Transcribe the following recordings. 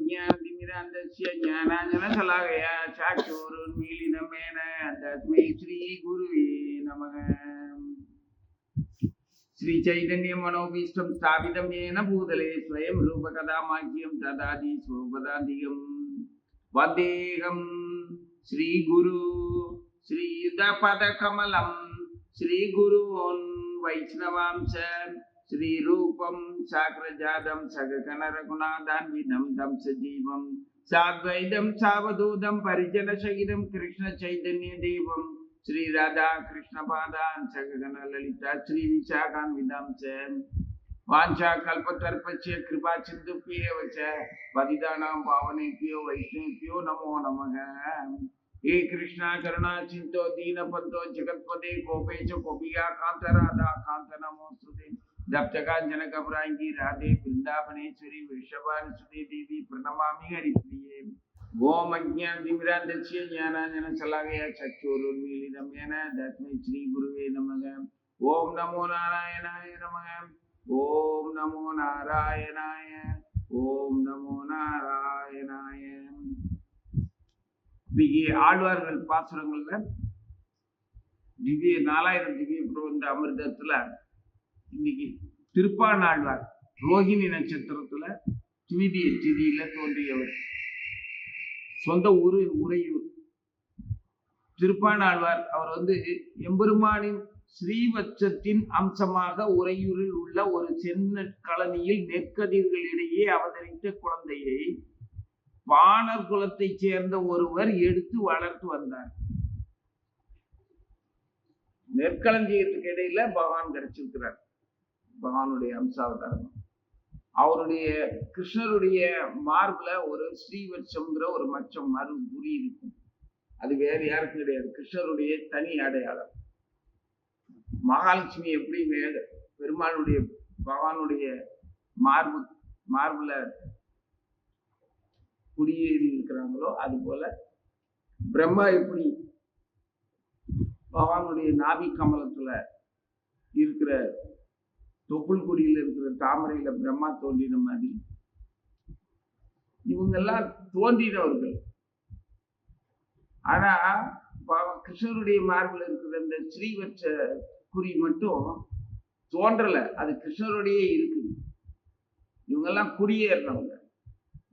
ಜ್ಞಾತಿಮಿರ ಅಂಧಸ್ಯ ಜ್ಞಾನಾಂಜನ ಸಲಾಗಯ ಚಾಕ್ಷೂರು ನೀಲಿನ ಮೇನ ತಸ್ಮೈ ಶ್ರೀ ಗುರುವೇ ನಮಃ శ్రీ చైతన్య మనోభీష్టం స్థాపితం ఏన భూతలే స్వయం రూపకథామాఖ్యం దదాది స్వపదాధికం వందేహం శ్రీ గురు శ్రీ పద కమలం శ్రీ గురువోన్ వైష్ణవాంశ श्रीरूपं साग्रजातं सगकनरघुनाथान्वितं तं सजीवं साद्वैतं सावधूतं परिजनसहितं कृष्णचैतन्यदेवं श्रीराधा कृष्णपादान् सगगणललिता श्रीविशाखान्वितां च वाञ्छाकल्पतर्पस्य कृपा सिन्धुभ्येव च पतितानां पावनेभ्यो वैष्णवेभ्यो नमो नमः हे कृष्णा करुणा चिन्तो दीनपन्तो जगत्पते गोपेश गोपिका कान्त राधा कान्त नमोस्तुते दप्तकाञ्चन कपराङ्गी राधे वृन्दावनेश्वरी वृषभानुसुते देवी प्रणमामि हरिप्रिये ओम अज्ञानतिमिरान्धस्य ज्ञानाञ्जनशलाकया चक्षुरुन्मीलितं येन तस्मै श्रीगुरुवे नमः ॐ नमो नारायणाय नमः ॐ नमो नारायणाय ॐ नमो नारायणाय இன்னைக்கு ஆழ்வார்கள் பாசுரங்கள்ல திவ்ய நாலாயிரம் திவ்ய பிரபந்த அமிர்தத்துல இன்னைக்கு திருப்பானாழ்வார் ரோஹிணி நட்சத்திரத்துல துவிதிய திதியில தோன்றியவர். சொந்த ஊரு உறையூர். திருப்பானாழ்வார் அவர் வந்து எம்பெருமானின் ஸ்ரீவச்சத்தின் அம்சமாக உறையூரில் உள்ள ஒரு சென்ன கலனியில் நெற்கதிர்களிடையே அவதரித்த குழந்தையை வானர் குலத்தைச் சேர்ந்த ஒருவர் எடுத்து வளர்த்து வந்தார். நெற்களஞ்சியத்துக்கு இடையில பகவான் கிடைச்சிருக்கிறார் பகவானுடைய அம்சாவதாரம். அவருடைய கிருஷ்ணருடைய மார்புல ஒரு ஸ்ரீவட்சம்ங்கிற ஒரு மச்சம் மறு குறி இருக்கும். அது வேற யாருக்கும் கிடையாது. கிருஷ்ணருடைய தனி அடையாளம். மகாலட்சுமி எப்படி வேத பெருமாளுடைய பகவானுடைய மார்பு மார்புல குடியேறி இருக்கிறாங்களோ அது போல பிரம்மா எப்படி பகவானுடைய நாபி கமலத்துல இருக்கிற தொப்புள் குடியில் இருக்கிற தாமரையில பிரம்மா தோன்றின மாதிரி. இவங்கெல்லாம் தோன்றினவர்கள். ஆனா பக- கிருஷ்ணருடைய மார்பில் இருக்கிற இந்த ஸ்ரீவச்ச குறி மட்டும் தோன்றல. அது கிருஷ்ணருடைய இருக்குது இவங்கெல்லாம் குடியேறினவங்க.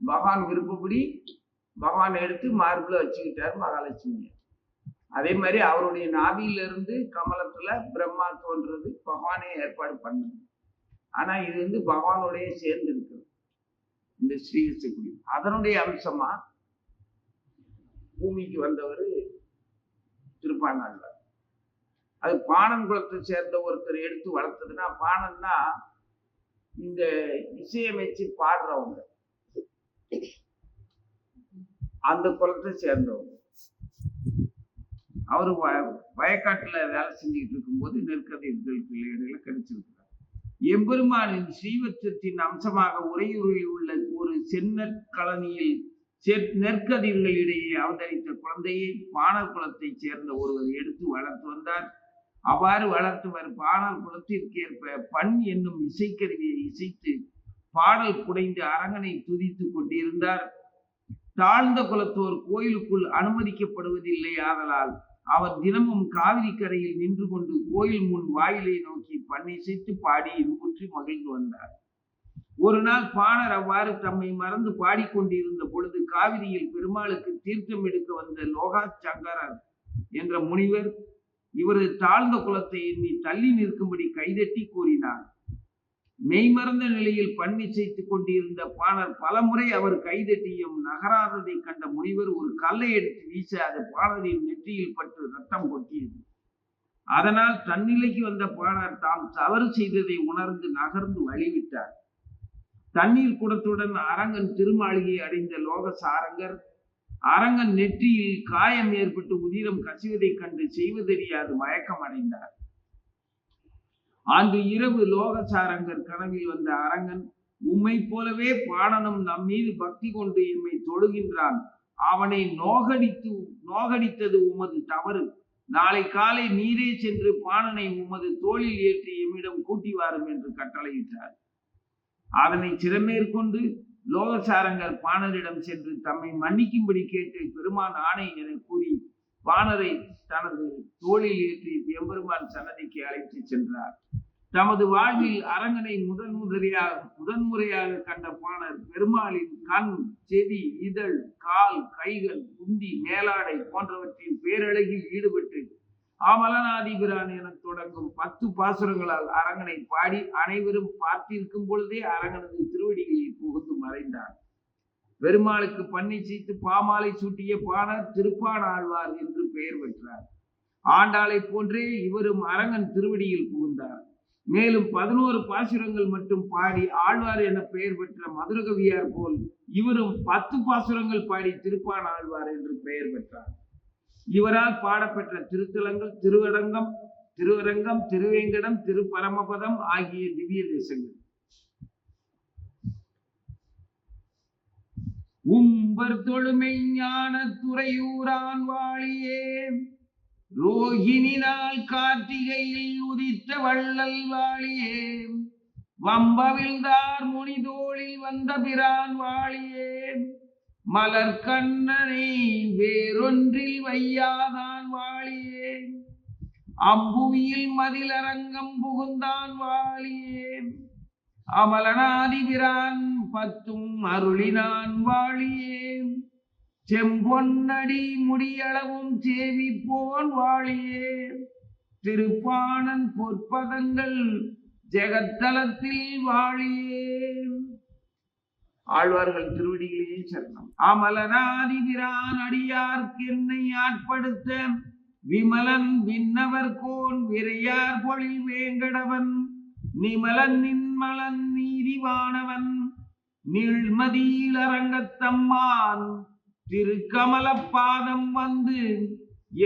பகவான் விருப்பப்படி பகவான் எடுத்து மார்பில் வச்சுக்கிட்டார் மகாலட்சுமியை. அதே மாதிரி அவருடைய நாபியிலிருந்து கமலத்துல பிரம்மா தோன்றது பகவானே ஏற்பாடு பண்ணது. ஆனா இது வந்து பகவானோடய சேர்ந்து இருக்கிறது. இந்த ஸ்ரீவிசக்குடி அதனுடைய அம்சமா பூமிக்கு வந்தவர் திருப்பானாழ்வார் அது பாணன் குலத்தை சேர்ந்த ஒருத்தர் எடுத்து வளர்த்ததுன்னா பாணன்னா இந்த இசையமைச்சு பாடுறவங்க. அந்த குலத்தை சேர்ந்தவங்க. அவர் வயக்காட்டுல வேலை செஞ்சுக்கிட்டு இருக்கும்போது நெற்கதைகளுக்கு இடையில கிடைச்சிருக்கிறார் எம்பெருமானின் ஸ்ரீவத்தத்தின் அம்சமாக உரையூரில் உள்ள ஒரு செந்நற்கலனியில் செற்- நெற்கதிர்களிடையே அவதரித்த குழந்தையை பாணர் குலத்தைச் சேர்ந்த ஒருவர் எடுத்து வளர்த்து வந்தார். அவ்வாறு வளர்த்தவர் பாணர் குலத்திற்கேற்ப பண் என்னும் இசைக்கருவியை இசைத்து பாடல் குடைந்து அரங்கனை துதித்துக் கொண்டிருந்தார். தாழ்ந்த குலத்தோர் கோயிலுக்குள் அனுமதிக்கப்படுவதில்லை ஆதலால் அவர் தினமும் காவிரி கரையில் நின்று கொண்டு கோயில் முன் வாயிலை நோக்கி பண்ணிசைத்து பாடி இன்புற்றி மகிழ்ந்து வந்தார். ஒரு நாள் பாணர் அவ்வாறு தம்மை மறந்து பாடிக்கொண்டிருந்த பொழுது காவிரியில் பெருமாளுக்கு தீர்த்தம் எடுக்க வந்த லோகா சங்கரர் என்ற முனிவர் இவரது தாழ்ந்த குலத்தை எண்ணி தள்ளி நிற்கும்படி கைதட்டி கூறினார். மெய்மறந்த நிலையில் பண்ணிசைத்துக் கொண்டிருந்த பாணர் பலமுறை அவர் கைதட்டியும் நகராததை கண்ட முனிவர் ஒரு கல்லை எடுத்து வீச அது பாணரின் நெற்றியில் பட்டு ரத்தம் கொட்டியது. அதனால் தன்னிலைக்கு வந்த பாணர் தாம் தவறு செய்ததை உணர்ந்து நகர்ந்து வழிவிட்டார். தண்ணீர் குடத்துடன் அரங்கன் திருமாளிகை அடைந்த லோக சாரங்கர் அரங்கன் நெற்றியில் காயம் ஏற்பட்டு உதிரம் கசிவதைக் கண்டு செய்வதறியாது மயக்கம் அடைந்தார். அன்று இரவு லோகசாரங்கர் கனவில் வந்த அரங்கன் உம்மை போலவே பாடனும் நம் மீது பக்தி கொண்டு எம்மை தொழுகின்றான். அவனை நோகடித்து நோகடித்தது உமது தவறு. நாளை காலை நீரே சென்று பாணனை உமது தோளில் ஏற்றி எம்மிடம் கூட்டி வாரும் என்று கட்டளையிட்டார். அதனை சிறமேற்கொண்டு லோகசாரங்கர் பாணரிடம் சென்று தம்மை மன்னிக்கும்படி கேட்டு பெருமான் ஆணை என கூறி பாணரை தனது தோளில் ஏற்றி எம்பெருமான் சன்னதிக்கு அழைத்து சென்றார். தமது வாழ்வில் அரங்கனை முதன் முதலியாக முதன்முறையாக கண்ட பாணர் பெருமாளின் கண் செவி இதழ் கால் கைகள் குந்தி மேலாடை போன்றவற்றின் பேரழகில் ஈடுபட்டு ஆமலநாதிபிரான் என தொடங்கும் பத்து பாசுரங்களால் அரங்கனை பாடி அனைவரும் பார்த்திருக்கும் பொழுதே அரங்கனது திருவடிகளில் புகுந்து மறைந்தார். பெருமாளுக்கு பண்ணி சீத்து பாமாலை சூட்டிய பாணர் திருப்பான் ஆழ்வார் என்று பெயர் பெற்றார். ஆண்டாளை போன்றே இவரும் அரங்கன் திருவடியில் புகுந்தார். மேலும் பதினோரு பாசுரங்கள் மட்டும் பாடி ஆழ்வார் என பெயர் பெற்ற மதுரகவியார் போல் இவரும் பத்து பாசுரங்கள் பாடி திருப்பான் ஆழ்வார் என்று பெயர் பெற்றார். இவரால் பாடப்பெற்ற திருத்தலங்கள் திருவரங்கம் திருவரங்கம் திருவேங்கடம் திருப்பரமபதம் ஆகிய திவ்ய தேசங்கள். உம்பர் தொழுமை ஞான துறையூரான் வாழியே. ரோகிணி கார்த்திகையில் உதித்த வள்ளல் வாழியே. வம்பவிழ்ந்தார் முனிதோளில் வந்த பிரான் வாழியே. மலர் கண்ணனை வேறொன்றில் வையாதான் வாழியே. அம்புவியில் மதிலரங்கம் புகுந்தான் வாழியே. அமலனாதிகிறான் பத்தும் அருளினான் வாழியே. செம்பொன்னடி முடியளவும் சேவிப்போன் வாழியே. திருப்பாணன் பொற்பதங்கள் ஜெகத்தலத்தில் வாழியே. ஆழ்வார்கள் திருவடிகளே சரணம். அமலனாதிபிரான் அடியார்க்கு என்னை ஆட்படுத்த. விமலன் விண்ணவர் கோன் விரையார் பொழில் வேங்கடவன். நிமலன் நின்மலன் நீதிவானவன் நீழ்மதியில் அரங்கத்தம்மான் திருக்கமல பாதம் வந்து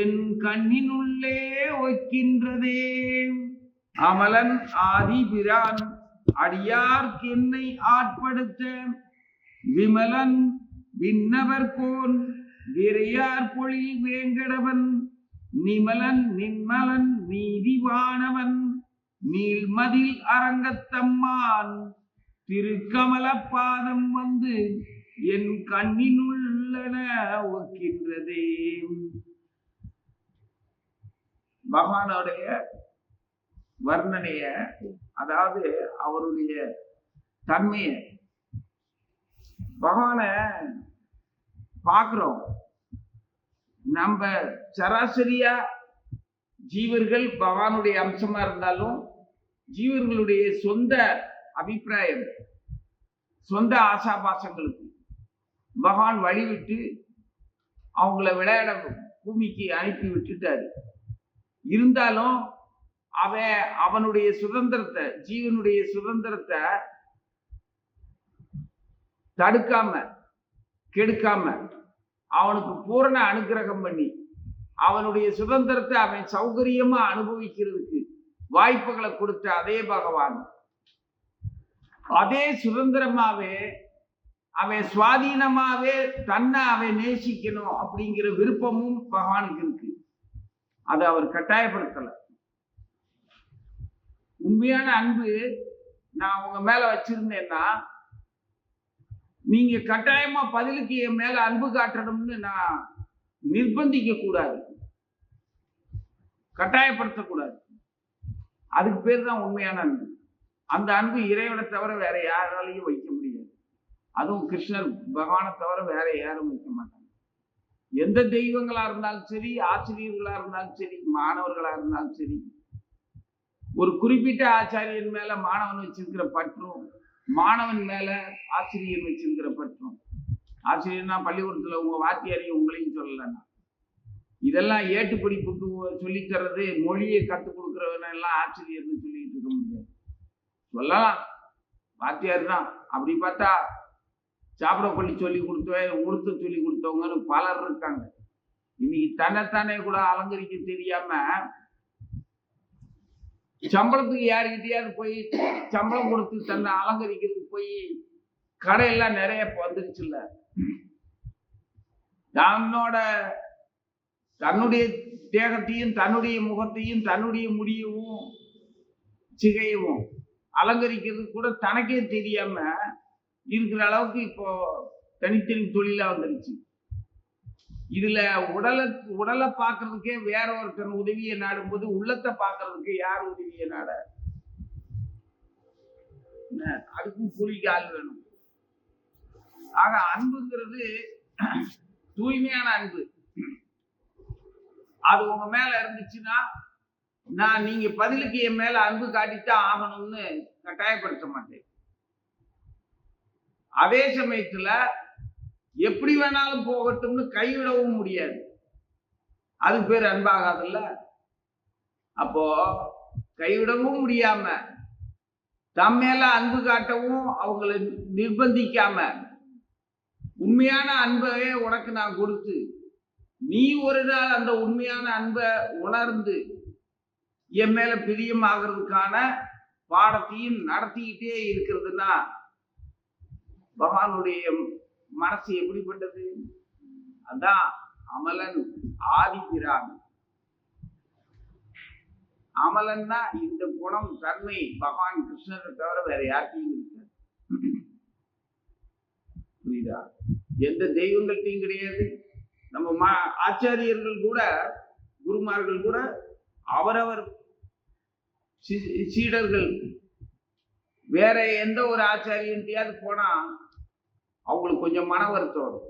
என் கண்ணினுள்ளே ஒய்க்கின்றதே. அமலன் ஆதிபிரான் அடியார்க்கு என்னை ஆட்படுத்த. விமலன் விண்ணவர் கோன் விரையார் பொழில் வேங்கடவன் நிமலன் நின்மலன் நீதிவானவன். நீள்மதில் அரங்கத்தம்மான் திருக்கமல பாதம் வந்து என் கண்ணினுள்ளன ஒக்கின்றதே. பகவானுடைய வர்ணனைய அதாவது அவருடைய தன்மைய பகவானை பார்க்கிறோம். நம்ம சராசரியா ஜீவர்கள் பகவானுடைய அம்சமா இருந்தாலும் ஜீவர்களுடைய சொந்த அபிப்பிராயம் சொந்த ஆசாபாசங்களுக்கு. பகவான் வழிவிட்டு அவங்கள விளையாட பூமிக்கு அனுப்பி விட்டுட்டாரு. இருந்தாலும் அவன் அவனுடைய சுதந்திரத்தை ஜீவனுடைய சுதந்திரத்தை தடுக்காம கெடுக்காம அவனுக்கு பூரண அனுக்கிரகம் பண்ணி அவனுடைய சுதந்திரத்தை அவன் சௌகரியமா அனுபவிக்கிறதுக்கு வாய்ப்புகளை கொடுத்த அதே பகவான். அதே சுதந்திரமாவே அவன் சுவாதீனமாவே தன்னை அவன் நேசிக்கணும் அப்படிங்கிற விருப்பமும் பகவானுக்கு இருக்கு. அதை அவர் கட்டாயப்படுத்தல. உண்மையான அன்பு நான் உங்க மேல வச்சிருந்தேன்னா நீங்க கட்டாயமா பதிலுக்கு என் மேல அன்பு காட்டணும்னு நான் நிர்பந்திக்க கூடாது. கட்டாயப்படுத்தக்கூடாது அதுக்கு பேர் தான் உண்மையான அன்பு. அந்த அன்பு இறைவனை தவிர வேற யாராலையும் வைக்க முடியாது. அதுவும் கிருஷ்ணர் பகவானை தவிர வேற யாரும் வைக்க மாட்டாங்க. எந்த தெய்வங்களா இருந்தாலும் சரி ஆசிரியர்களா இருந்தாலும் சரி மாணவர்களா இருந்தாலும் சரி ஒரு குறிப்பிட்ட ஆச்சாரியன் மேல மாணவன் வச்சிருக்கிற பற்றும் மாணவன் மேல ஆசிரியர் வச்சிருக்கிற பற்றும். ஆசிரியர்னா பள்ளிக்கூடத்துல உங்க வாத்தியாரையும் உங்களையும் சொல்லலைன்னா இதெல்லாம் ஏட்டு படிப்புக்கு சொல்லித் மொழியை கற்றுக் கொடுக்குறவன எல்லாம் ஆசிரியர்னு சொல்லிட்டு இருக்க முடியாது. சொல்லலாம். வாத்தியார் தான். அப்படி பார்த்தா சாப்பிட பள்ளி சொல்லி கொடுத்தவன் உடுத்த சொல்லி கொடுத்தவங்கன்னு பலர் இருக்காங்க. இன்னைக்கு தன்னைத்தானே கூட அலங்கரிக்க தெரியாம சம்பளத்துக்கு யாருக்கிட்டையாவது போய் சம்பளம் கொடுத்து தன்னை அலங்கரிக்கிறதுக்கு போய் கடையெல்லாம் நிறைய வந்துருச்சுல்ல. தன்னோட தன்னுடைய தேகத்தையும் தன்னுடைய முகத்தையும் தன்னுடைய முடியவும் சிகையவும் அலங்கரிக்கிறது கூட தனக்கே தெரியாம இருக்கிற அளவுக்கு இப்போ தனித்தனி தொழிலா வந்துருச்சு. இதுல உடலை உடலை பார்க்கறதுக்கே வேற ஒருத்தன் உதவியை நாடும்போது உள்ளத்தை பார்க்கறதுக்கு யார் உதவியை நாட? அதுக்கும் கூலிக்கு ஆள் வேணும். ஆக அன்புங்கிறது தூய்மையான அன்பு. அது உங்க மேல இருந்துச்சுன்னா நான் நீங்க பதிலுக்கு என் மேல அன்பு காட்டித்தான் ஆகணும்னு கட்டாயப்படுத்த மாட்டேன். அதே சமயத்துல எப்படி வேணாலும் போகட்டும்னு கைவிடவும் முடியாது. அது பேர் அன்பாகாதுல்ல? அப்போ கைவிடவும் முடியாம தம் மேல அன்பு காட்டவும் அவங்களை நிர்பந்திக்காம உண்மையான அன்பையே உனக்கு நான் கொடுத்து நீ ஒரு நாள் அந்த உண்மையான அன்பை உணர்ந்து என் மேல பிரியம் ஆகிறதுக்கான பாடத்தையும் நடத்திக்கிட்டே இருக்கிறதுனா பகவானுடைய மனசு எப்படிப்பட்டது? அதான் அமலன் ஆதிபிரான் அமலன்னா இந்த குணம் தன்மை பகவான் கிருஷ்ணரை தவிர வேற யார்கிட்டையும் இருக்காது. புரியுதா? எந்த தெய்வங்கள்ட்டையும் கிடையாது. நம்ம மா ஆச்சாரியர்கள் கூட குருமார்கள் கூட அவரவர் சீடர்கள் வேற எந்த ஒரு ஆச்சாரியன்ட்டையாவது போனால் அவங்களுக்கு கொஞ்சம் மன வருத்தம் வரும்.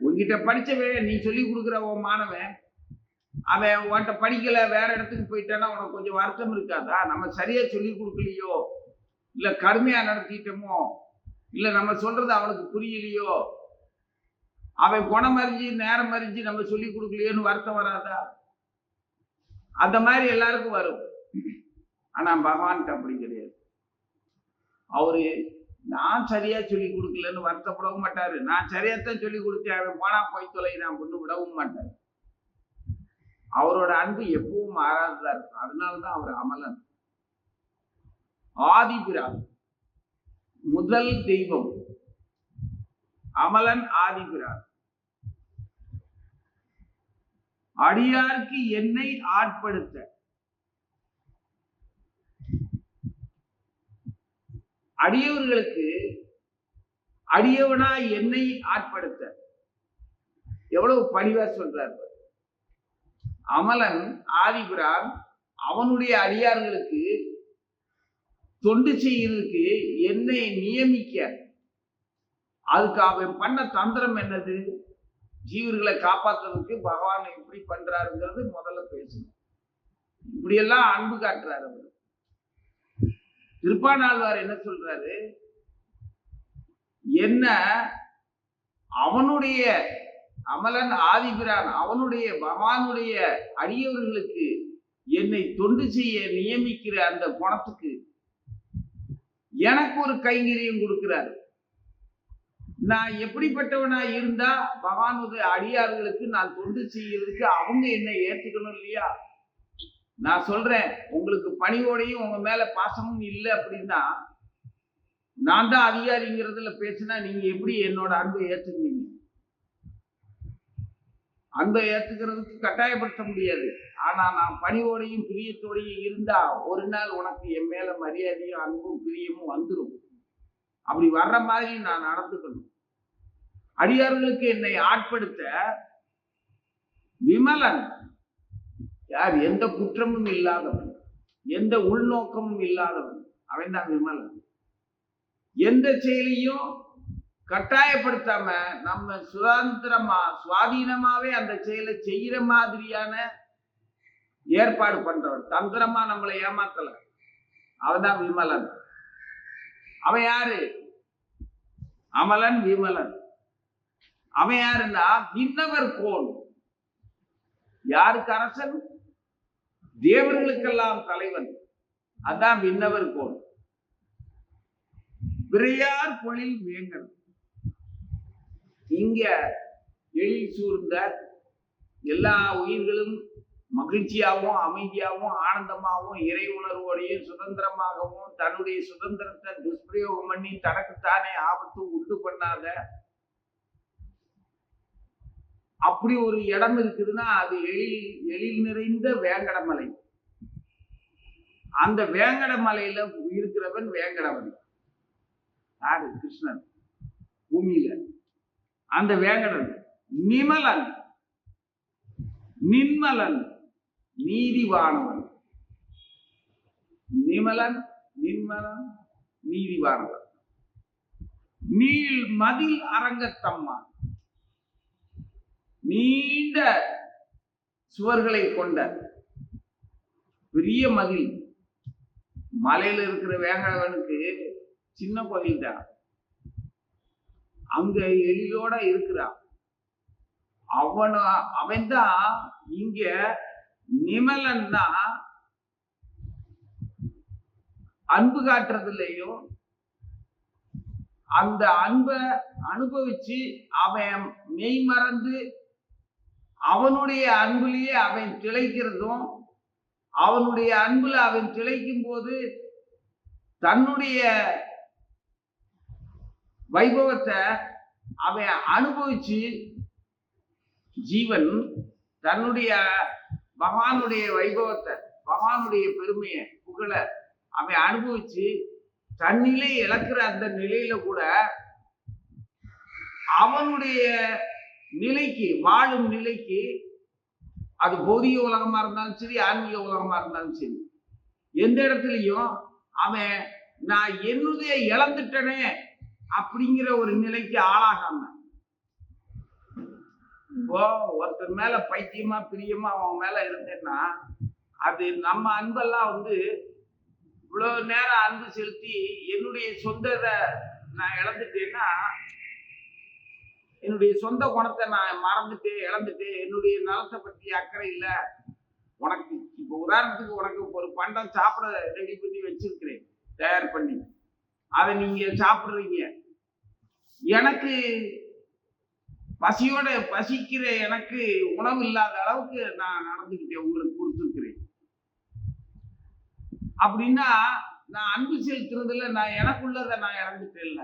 உங்ககிட்ட படித்தவே நீ சொல்லி கொடுக்குற உன் மாணவன் அவன் உன்கிட்ட படிக்கல வேற இடத்துக்கு போயிட்டான்னா உனக்கு கொஞ்சம் வருத்தம் இருக்காதா? நம்ம சரியா சொல்லி கொடுக்கலையோ? இல்லை கடுமையாக நடத்திட்டோமோ? இல்லை நம்ம சொல்றது அவனுக்கு புரியலையோ? அவன் குணம் அறிஞ்சு நேரம் அறிஞ்சு நம்ம சொல்லி கொடுக்கலையேன்னு வருத்தம் வராதா? அந்த மாதிரி எல்லாருக்கும் வரும். ஆனா பகவான்கிட்ட அப்படி கிடையாது. அவரு நான் சரியா சொல்லி கொடுக்கலன்னு வருத்தப்படவும் மாட்டாரு. நான் சரியாத்தான் சொல்லி கொடுத்தேன். அவன் போனா போய் தொலை நான் கொண்டு விடவும் மாட்டார். அவரோட அன்பு எப்பவும் மாறாததா இருக்கும். அதனாலதான் அவர் அமலன். ஆதிபிரான் முதல் தெய்வம். அமலன் ஆதிபிரான் அடியார்க்கு என்னை ஆட்படுத்த. அடியவர்களுக்கு அடியவனா என்னை ஆட்படுத்த. எவ்வளவு பணிவா சொல்றார் அமலன் ஆதிபுரான் அவனுடைய அடியார்களுக்கு தொண்டு செய்யறதுக்கு என்னை நியமிக்க. அதுக்கு அவன் பண்ண தந்திரம் என்னது? ஜீவர்களை காப்பாத்துறதுக்கு பகவான் எப்படி பண்றாருங்கிறது முதல்ல பேசணும். இப்படியெல்லாம் அன்பு காட்டுறாரு அவர். திருப்பானாழ்வார் என்ன சொல்றாரு? என்ன? அவனுடைய அமலன் ஆதிபிரான் அவனுடைய பகவானுடைய அடியவர்களுக்கு என்னை தொண்டு செய்ய நியமிக்கிற அந்த குணத்துக்கு எனக்கு ஒரு கைங்கரியம் கொடுக்கிறாரு. நான் எப்படிப்பட்டவனா இருந்தா பகவானுடைய அடியார்களுக்கு நான் தொண்டு செய்யறதுக்கு அவங்க என்னை ஏத்துக்கணும் இல்லையா? நான் சொல்றேன் உங்களுக்கு பணிவோடையும் உங்க மேல பாசமும் இல்லை அப்படின்னா நான் தான் அதிகாரிங்கிறதுல பேசினா நீங்க எப்படி என்னோட அன்பை ஏத்துக்குவீங்க? அன்பை ஏத்துக்கிறதுக்கு கட்டாயப்படுத்த முடியாது. ஆனா நான் பணிவோடையும் பிரியத்தோடையும் இருந்தா ஒரு நாள் உனக்கு என் மேல மரியாதையும் அன்பும் பிரியமும் வந்துடும் அப்படி வர்ற மாதிரி நான் நடந்துக்கணும். அடியார்களுக்கு என்னை ஆட்படுத்த விமலன். யார்? எந்த குற்றமும் இல்லாதவன். எந்த உள்நோக்கமும் இல்லாதவன். அவன் தான் விமலன். எந்த செயலையும் கட்டாயப்படுத்தாம நம்ம சுதந்திரமா சுவாதீனமாவே அந்த செயலை செய்யற மாதிரியான ஏற்பாடு பண்றவன். தந்திரமா நம்மளை ஏமாத்தல. அவன்தான் விமலன். அவன் யாரு? அமலன் விமலன். அவன் யாருன்னா? மின்னவர் கோல் யாருக்கு அரசன்? தேவர்களுக்கெல்லாம் தலைவன். அதான் மின்னவர் கோல் விரையார் பொழில் வேங்கன். இங்க எழில் சூழ்ந்த எல்லா உயிர்களும் மகிழ்ச்சியாகவும் அமைதியாகவும் ஆனந்தமாகவும் இறை உணர்வோடையும் சுதந்திரமாகவும் தன்னுடைய சுதந்திரத்தை துஷ்பிரயோகம் பண்ணி தனக்குத்தானே ஆபத்து உண்டு பண்ணாத அப்படி ஒரு இடம் இருக்குதுன்னா அது எழில் எழில் நிறைந்த வேங்கடமலை. அந்த வேங்கடமலையில இருக்கிறவன் வேங்கடவன். யாரு? கிருஷ்ணன். பூமியில. அந்த வேங்கடன் நிமலன். நின்மலன். நீதிவானவன். நிமலன் நின்மலன் நீதிவானவன். நீள் மதில் அரங்கத்தம்மான். நீண்ட சுவர்களை கொண்ட பெரிய மதில் மலையில இருக்கிற வேங்கடவனுக்கு சின்ன கோயில் தான். அங்க எழிலோட இருக்கிறான். அவன அவன் தான் இங்க நிமலன் தான் அன்பு காட்டுறதுலையும் அந்த அன்பை அனுபவிச்சு அவன் மெய் மறந்து அவனுடைய அன்புலேயே அவன் திளைக்கிறதும் அவனுடைய அன்புல அவன் திளைக்கும் போது தன்னுடைய வைபவத்தை அவன் அனுபவிச்சு ஜீவன் தன்னுடைய பகவானுடைய வைபவத்தை பகவானுடைய பெருமையை புகழ அவன் அனுபவிச்சு தன்னிலை இழக்கிற அந்த நிலையில கூட அவனுடைய நிலைக்கு வாழும் நிலைக்கு அது பௌதிக உலகமா இருந்தாலும் சரி ஆன்மீக உலகமா இருந்தாலும் சரி எந்த இடத்துலையும் அவன் நான் என்னுடைய இழந்துட்டனே அப்படிங்கிற ஒரு நிலைக்கு ஆளாகாம. இப்போ ஒருத்தர் மேல பைத்தியமா பிரியமா அவன் மேல இருந்தேன்னா அது நம்ம அன்பெல்லாம் வந்து இவ்வளவு நேரம் அன்பு செலுத்தி என்னுடைய சொந்ததை நான் இழந்துட்டேன்னா என்னுடைய சொந்த குணத்தை நான் மறந்துட்டு இழந்துட்டு என்னுடைய நலத்தை பற்றி அக்கறை இல்லை. உனக்கு இப்போ உதாரணத்துக்கு உனக்கு ஒரு பண்டம் சாப்பிட ரெடி பண்ணி வச்சிருக்கிறேன். தயார் பண்ணி. அதை நீங்க சாப்பிடுறீங்க. எனக்கு பசியோட பசிக்கிற எனக்கு உணவு இல்லாத அளவுக்கு நான் நடந்துக்கிட்டேன் உங்களுக்கு கொடுத்துருக்கிறேன். அப்படின்னா நான் அன்பு செலுத்துறதுல நான் எனக்குள்ளதை நான் இழந்துட்டேன்ல.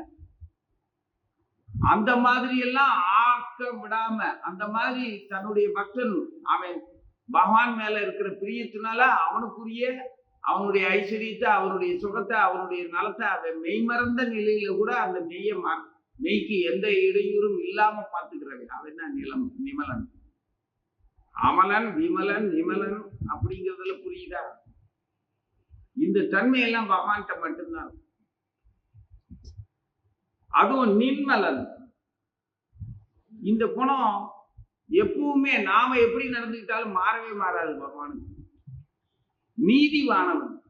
அந்த மாதிரி எல்லாம் ஆக்க விடாம அந்த மாதிரி தன்னுடைய பக்தன் அவன் பகவான் மேல இருக்கிற பிரியத்தினால அவனுக்குரிய அவனுடைய ஐஸ்வர்யத்தை அவனுடைய சுகத்தை அவனுடைய நலத்தை அவன் மெய்மறந்த நிலையில கூட அந்த மெய்ய மெய்க்கு எந்த இடையூறும் இல்லாம பார்த்துக்கிறவன். அவன் தான் நிலம் நிமலன்? அமலன் விமலன் நிமலன் அப்படிங்கிறதுல புரியுதா? இந்த தன்மையெல்லாம் பகவான்கிட்ட மட்டும்தான். அதுவும் நின்மலன். இந்த குணம் எப்பவுமே நாம எப்படி நடந்துக்கிட்டாலும் மாறவே மாறாது பகவானுக்கு. நீதிவானவன்.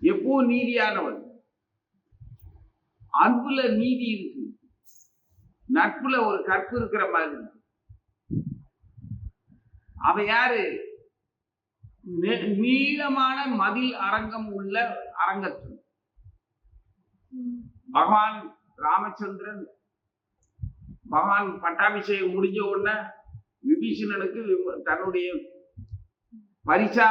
எப்போ நீதியானவன்? அன்புல நீதி இருக்கு. நட்புல ஒரு கற்பு இருக்கிற மாதிரி. அவ யாரு? நீளமான மதில் அரங்கம் உள்ள அரங்கத்து. பகவான் ராமச்சந்திரன் பகவான் பட்டாபிஷேகம் முடிஞ்ச உடனே விபீஷணனுக்கு வி- தன்னுடைய பரிசா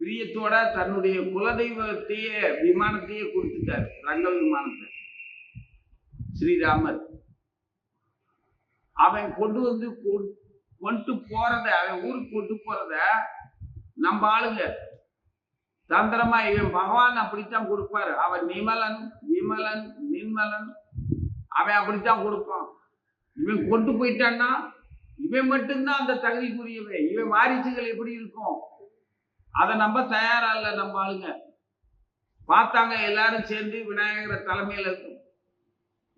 பிரியத்தோட தன்னுடைய குலதெய்வத்தையே விமானத்தையே கொடுத்துட்டார். ரங்க விமானத்தை. ஸ்ரீராமர். அவன் கொண்டு வந்து கொ- கொண்டு போறத அவன் ஊருக்கு கொண்டு போறத நம்ம ஆளுங்க தந்திரமா இவன் பகவான் அப்படித்தான் கொடுப்பாரு. அவன் நிமலன் விமலன் நிர்மலன் அவன் அப்படித்தான் கொடுப்பான். இவன் கொண்டு போயிட்டான்னா இவன் மட்டும்தான் அந்த தகுதிக்குரியவன். இவன் வாரிசுகள் எப்படி இருக்கும்? அதை நம்ம தயாரா இல்ல நம்ம ஆளுங்க. பார்த்தாங்க எல்லாரும் சேர்ந்து விநாயகர் தலைமையில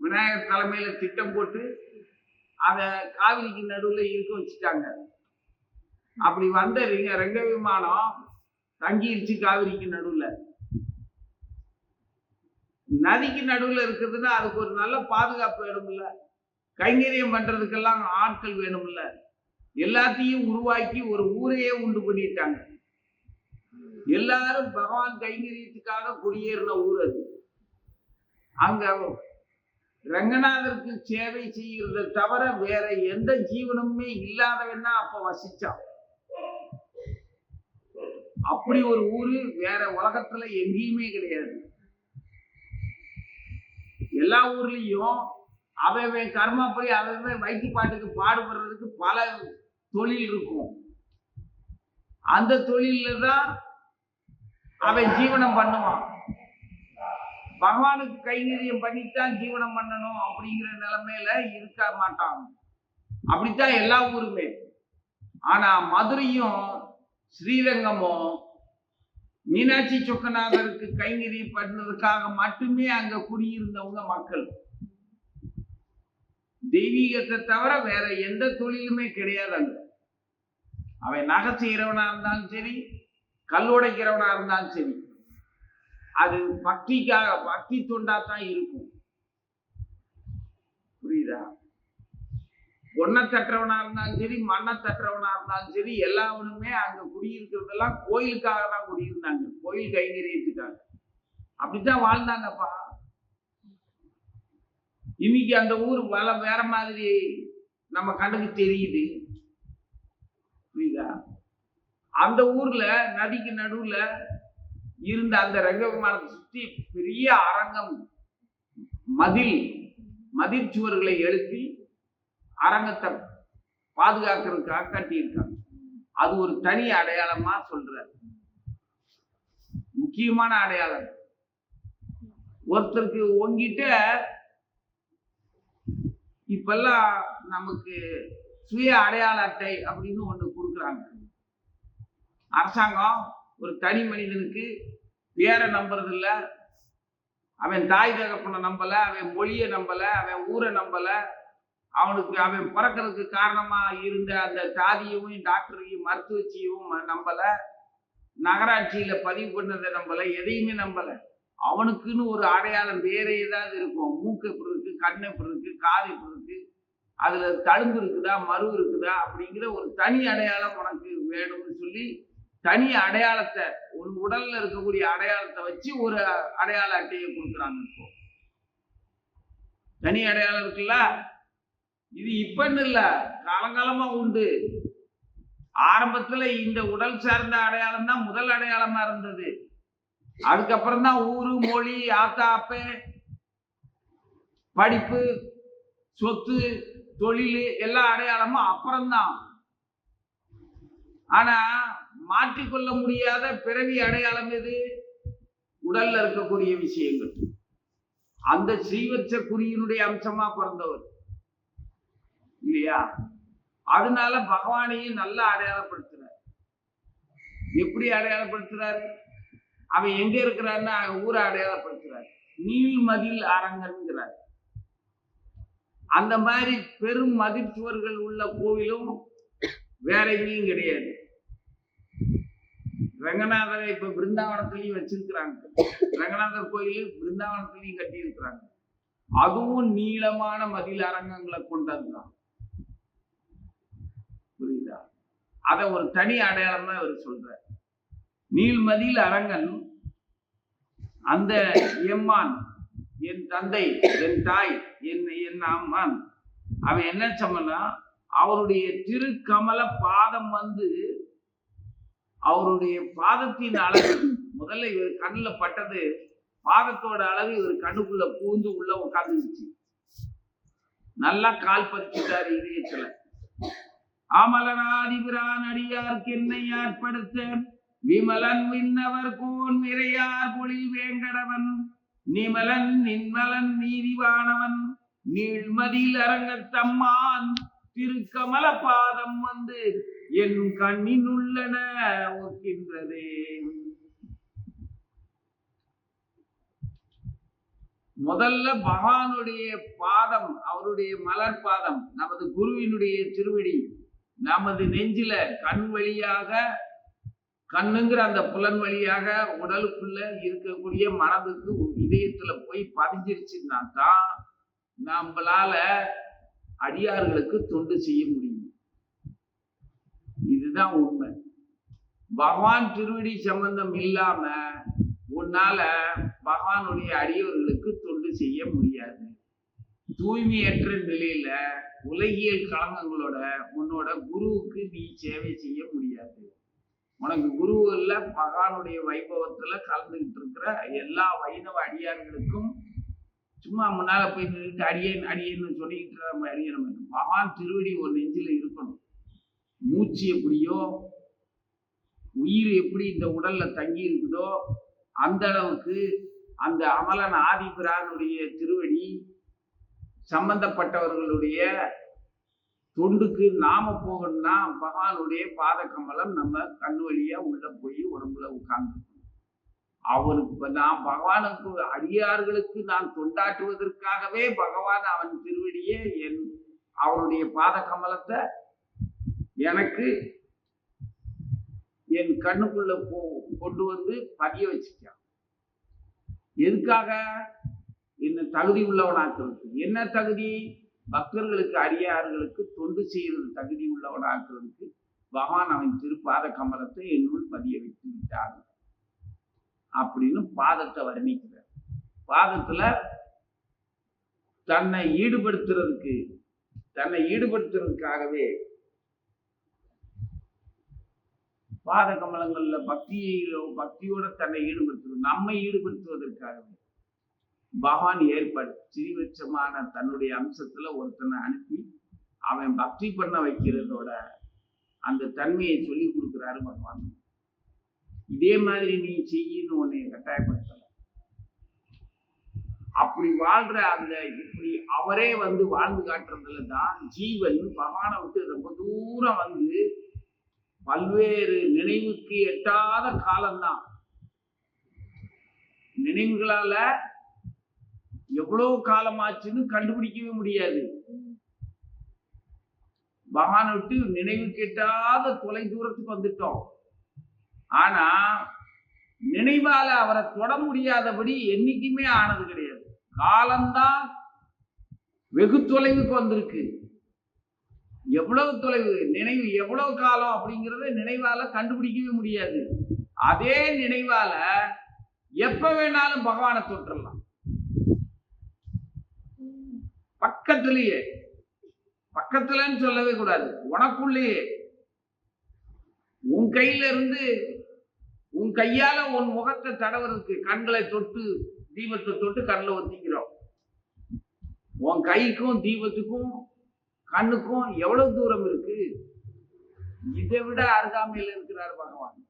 விநாயகர் தலைமையில திட்டம் போட்டு அதை காவிரிக்கு நடுவில் இருக்க வச்சுட்டாங்க. அப்படி வந்த ரெங்க ரெங்க விமானம் தங்கிருச்சு காவிரிக்கு நடுவில். நதிக்கு நடுவுல இருக்குதுன்னா அதுக்கு ஒரு நல்ல பாதுகாப்பு வேணும்ல. கைங்கரியம் பண்றதுக்கெல்லாம் ஆட்கள் வேணும்ல. எல்லாத்தையும் உருவாக்கி ஒரு ஊரையே உண்டு பண்ணிட்டாங்க. எல்லாரும் பகவான் கைங்கரியத்துக்காக குடியேறின ஊர் அது. அங்க ரங்கநாதருக்கு சேவை செய்கிறத தவிர வேற எந்த ஜீவனமுமே இல்லாதவன் அப்ப வசிச்சான். அப்படி ஒரு ஊரு வேற உலகத்துல எங்கேயுமே கிடையாது. எல்லா ஊர்லயும் அவன் கர்மப்படி அவன் வைத்தி பாட்டுக்கு பாடுபடுறதுக்கு பல தொழில் இருக்கும். அந்த தொழில்ல தான் அவன் ஜீவனம் பண்ணுவான். பகவானுக்கு கைங்கரியம் பண்ணித்தான் ஜீவனம் பண்ணணும் அப்படிங்கிற நிலைமையில இருக்க மாட்டான். அப்படித்தான் எல்லா ஊருமே. ஆனா மதுரையும் ஸ்ரீரங்கமோ? மீனாட்சி சொக்கநாதருக்கு கைங்கரியம் பண்ணதுக்காக மட்டுமே அங்க குடியிருந்தவங்க மக்கள். தெய்வீகத்தை தவிர வேற எந்த தொழிலுமே கிடையாது அங்க. அவன் நகை செய்கிறவனா இருந்தாலும் சரி கல் உடைக்கிறவனா இருந்தாலும் சரி. அது பக்திக்காக பக்தி தொண்டா தான் இருக்கும் புரியுதா பொண்ணை தட்டுறவனா இருந்தாலும் சரி மண்ணை தட்டுறவனா இருந்தாலும் சரி எல்லாவனுமே அங்க குடியிருக்கிறதெல்லாம் கோயிலுக்காக தான் குடியிருந்தாங்க. கோயில் கைங்கரியத்துக்காக. அப்படித்தான் வாழ்ந்தாங்கப்பா. இன்னைக்கு அந்த ஊர் வள வேற மாதிரி நம்ம கண்ணுக்கு தெரியுது. புரியுதா? அந்த ஊர்ல நதிக்கு நடுவுல இருந்த அந்த ரங்கபெருமானத்தை சுற்றி பெரிய அரங்கம். மதில் மதில் சுவர்களை எழுப்பி அரங்கத்தை பாதுகாக்கிறதுக்காக கட்டியிருக்காங்க அது ஒரு தனி அடையாளமா சொல்றாரு. முக்கியமான அடையாளம். ஒருத்தருக்கு உங்ககிட்ட இப்பெல்லாம் நமக்கு சுய அடையாள அட்டை அப்படின்னு ஒன்று கொடுக்குறாங்க. அரசாங்கம் ஒரு தனி மனிதனுக்கு பேரை நம்புறது இல்லை. அவன் தாய் தகப்பனை நம்பலை அவன் மொழியை நம்பலை அவன் ஊரை நம்பலை. அவனுக்கு அவன் பிறக்கிறதுக்கு காரணமா இருந்த அந்த சாதியையும் டாக்டரையும் மருத்துவச்சியும் நம்பல. நகராட்சியில பதிவு பண்ணதை நம்பல எதையுமே நம்பல. அவனுக்குன்னு ஒரு அடையாளம் வேற ஏதாவது இருக்கும். மூக்கு எப்படி இருக்கு கண்ணு எப்படி இருக்கு காது எப்படி இருக்கு அதுல தழும்பு இருக்குதா மறு இருக்குதா அப்படிங்கிற ஒரு தனி அடையாளம் உனக்கு வேணும்னு சொல்லி தனி அடையாளத்தை உன் உடல்ல இருக்கக்கூடிய அடையாளத்தை வச்சு ஒரு அடையாள அட்டையை கொடுக்குறாங்க இப்போ. தனி அடையாளம் இருக்குல்ல? இது இப்பன்னு இல்ல காலங்காலமா உண்டு. ஆரம்பத்துல இந்த உடல் சார்ந்த அடையாளம் தான் முதல் அடையாளமா இருந்தது. அதுக்கப்புறம் தான் ஊரு மொழி ஆத்தா அப்ப படிப்பு சொத்து தொழில் எல்லா அடையாளமும் அப்புறம்தான் ஆனா மாற்றிக்கொள்ள முடியாத பிறவி அடையாளம் எது? உடல்ல இருக்கக்கூடிய விஷயங்கள். அந்த ஸ்ரீவச்ச குறியினுடைய அம்சமா பிறந்தவர். இல்லையா? அதனால பகவானையும் நல்லா அடையாளப்படுத்துறார். எப்படி அடையாளப்படுத்துறாரு? அவன் எங்க இருக்கிறான்னு ஊரை அடையாளப்படுத்துறாரு. நீள்மதில் அரங்கன்கிறார். அந்த மாதிரி பெரும் மதிப்புவர்கள் உள்ள கோவிலும் வேற எங்கேயும் கிடையாது. ரங்கநாதரை இப்ப பிருந்தாவனத்திலையும் வச்சிருக்கிறாங்க. ரங்கநாதர் கோயில் பிருந்தாவனத்திலையும் கட்டி இருக்கிறாங்க அதுவும் நீளமான மதில் அரங்கங்களை கொண்டதுதான். புரியுதா? அதை ஒரு தனி அடையாளமா இவர் சொல்றார். நீள்மதியில் அரங்கன் அந்த எம்மான் என் தந்தை என் தாய் என் என் அம்மான் அவன் என்ன சொன்னா அவருடைய திருக்கமல பாதம் வந்து அவருடைய பாதத்தின் அழகு முதல்ல இவர் கண்ணுல பட்டது பாதத்தோட அழகு இவர் கண்ணுக்குள்ள பூந்து உள்ள உட்காந்துருச்சு நல்லா கால் பதிச்சுட்டாரு இதயத்துல. அமலனாதிபிரான் அடியார்க்கு என்னை ஏற்படுத்த விமலன் விண்ணவர் கூன் விரையார் பொழில் வேங்கடவன் நிமலன் நின்மலன் நீதிவானவன் நீழ்மதில் அரங்கத்தம்மான் திருக்கமல பாதம் வந்து என் கண்ணின் உள்ளன ஒக்கின்றதே. முதல்ல பகவானுடைய பாதம் அவருடைய மலர் பாதம் நமது குருவினுடைய திருவடி நமது நெஞ்சில கண் வழியாக கண்ணுங்கிற அந்த புலன் வழியாக உடலுக்குள்ள இருக்கக்கூடிய மனதுக்கு இதயத்துல போய் பதிஞ்சிருச்சுன்னா தான் நம்மளால அடியார்களுக்கு தொண்டு செய்ய முடியும். இதுதான் உண்மை. பகவான் திருவடி சம்பந்தம் இல்லாம உன்னால பகவானுடைய அடியவர்களுக்கு தொண்டு செய்ய முடியாது. தூய்மையற்ற நிலையில உலகியல் களங்கங்களோட உன்னோட குருவுக்கு நீ சேவை செய்ய முடியாது. உனக்கு குருவில் மகானுடைய வைபவத்துல கலந்துகிட்டு இருக்கிற எல்லா வைணவ அடியார்களுக்கும் சும்மா முன்னால போய் நின்றுட்டு அடியேன் அடியேன்னு சொல்லிக்கிட்டு நம்ம அறியணும் மகான் திருவடி ஒரு நெஞ்சில் இருக்கணும். மூச்சு எப்படியோ உயிர் எப்படி இந்த உடல்ல தங்கி இருக்குதோ அந்த அளவுக்கு அந்த அமலன் ஆதிபிரானுடைய திருவடி சம்பந்தப்பட்டவர்களுடைய தொண்டுக்கு நாம போகணும்னா பகவானுடைய பாத கமலம் நம்ம கண்ணு வழியா உள்ள போய் உடம்புல உட்கார்ந்து அவருக்கு நான் பகவானுக்கு அடியார்களுக்கு நான் தொண்டாற்றுவதற்காகவே பகவான் அவன் திருவடியே என் அவருடைய பாத கமலத்தை எனக்கு என் கண்ணுக்குள்ள போ கொண்டு வந்து பதிய வச்சுட்டான். எதுக்காக? என்ன தகுதி உள்ளவனாக்குறது? என்ன தகுதி? பக்தர்களுக்கு அடியார்களுக்கு தொண்டு செய்யறது தகுதி உள்ளவனாக்குறதுக்கு பகவான் அவன் திருப்பாத கமலத்தை என்னுள் பதிய வைத்து விட்டார் அப்படின்னு பாதத்தை வர்ணிக்கிறார். பாதத்துல தன்னை ஈடுபடுத்துறதுக்கு தன்னை ஈடுபடுத்துறதுக்காகவே பாத கமலங்கள்ல பக்தியிலோ பக்தியோட தன்னை ஈடுபடுத்துவது நம்மை ஈடுபடுத்துவதற்காகவே. பகவான் ஏற்பட்டு சிறிவச்சமான தன்னுடைய அம்சத்துல ஒருத்தனை அனுப்பி அவன் பக்தி பண்ண வைக்கிறதோட அந்த தன்மையை சொல்லி கொடுக்குறாரு பகவான். இதே மாதிரி நீ செய்யணும் உன்னை கட்டாயப்படுத்தல. அப்படி வாழ்ற அந்த இப்படி அவரே வந்து வாழ்ந்து காட்டுறதுல தான் ஜீவன் பகவானை விட்டு ரொம்ப தூரம் வந்து பல்வேறு நினைவுக்கு எட்டாத காலம்தான். நினைவுகளால எவ்வளவு காலமாச்சுன்னு கண்டுபிடிக்கவே முடியாது. பகவானை விட்டு நினைவு கெட்டாத தொலை தூரத்துக்கு வந்துட்டோம். ஆனா நினைவால அவரை தொட முடியாதபடி என்னைக்குமே ஆனது கிடையாது. காலம்தான் வெகு தொலைவுக்கு வந்திருக்கு. எவ்வளவு தொலைவு நினைவு எவ்வளவு காலம் அப்படிங்கறத நினைவால கண்டுபிடிக்கவே முடியாது. அதே நினைவால எப்ப வேணாலும் பகவானை தொற்றலாம் பக்கத்திலேயே. பக்கத்துலன்னு சொல்லவே கூடாது. உனக்குள்ளேயே. உன் கையில இருந்து உன் கையால உன் முகத்தை தடவுறதுக்கு கண்களை தொட்டு தீபத்தை தொட்டு கண்ணில் ஒத்திக்கிறோம். உன் கைக்கும் தீபத்துக்கும் கண்ணுக்கும் எவ்வளவு தூரம் இருக்கு? இதை விட அருகாமையில் இருக்கிறார் பகவான்.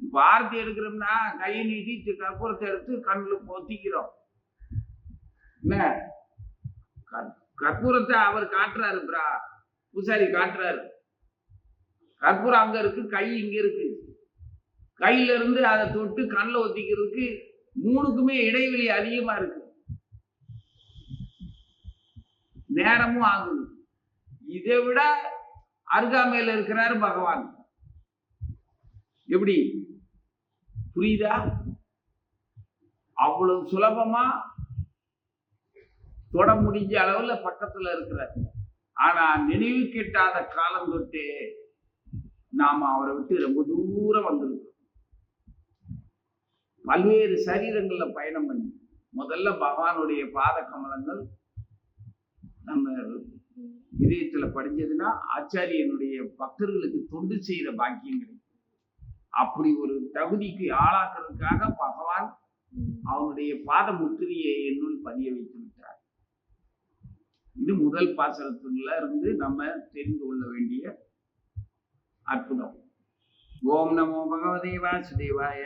இப்ப ஆர்த்தி எடுக்கிறோம்னா கையை நீட்டி கற்பூரத்தை எடுத்து கண்ணில் ஒத்திக்கிறோம். என்ன? கற்பூரத்தை அவர் காட்டுறாரு பிரா. பூசாரி காட்டுறாரு. கற்பூரம் அங்க இருக்கு கை இங்க இருக்கு. கையில இருந்து அதை தொட்டு கண்ணில் ஒத்திக்கிறதுக்கு மூணுக்குமே இடைவெளி அதிகமா இருக்கு. நேரமும் ஆகுது. இதை விட அருகாமையில் இருக்கிறாரு பகவான். எப்படி? புரியுதா? அவ்வளவு சுலபமா தொட முடிஞ்ச அளவில் பக்கத்தில் இருக்கிறார். ஆனால் நினைவு கிட்டாத காலம் தொட்டு நாம அவரை விட்டு ரொம்ப தூரம் வந்திருக்கோம் பல்வேறு சரீரங்களில் பயணம் பண்ணி முதல்ல பகவானுடைய பாத கமலங்கள் நம்ம இதயத்தில் படிஞ்சதுன்னா ஆச்சாரியனுடைய பக்தர்களுக்கு தொண்டு செய்கிற பாக்கியம் கிடைக்கும். அப்படி ஒரு தகுதிக்கு ஆளாக்குறதுக்காக பகவான் அவனுடைய பாத முத்திரையை என்னுள் பதிய வைத்து இது முதல் பாசனத்துல இருந்து நம்ம தெரிந்து கொள்ள வேண்டிய அற்புதம். ஓம் நமோ பகவதே வாசுதேவாய.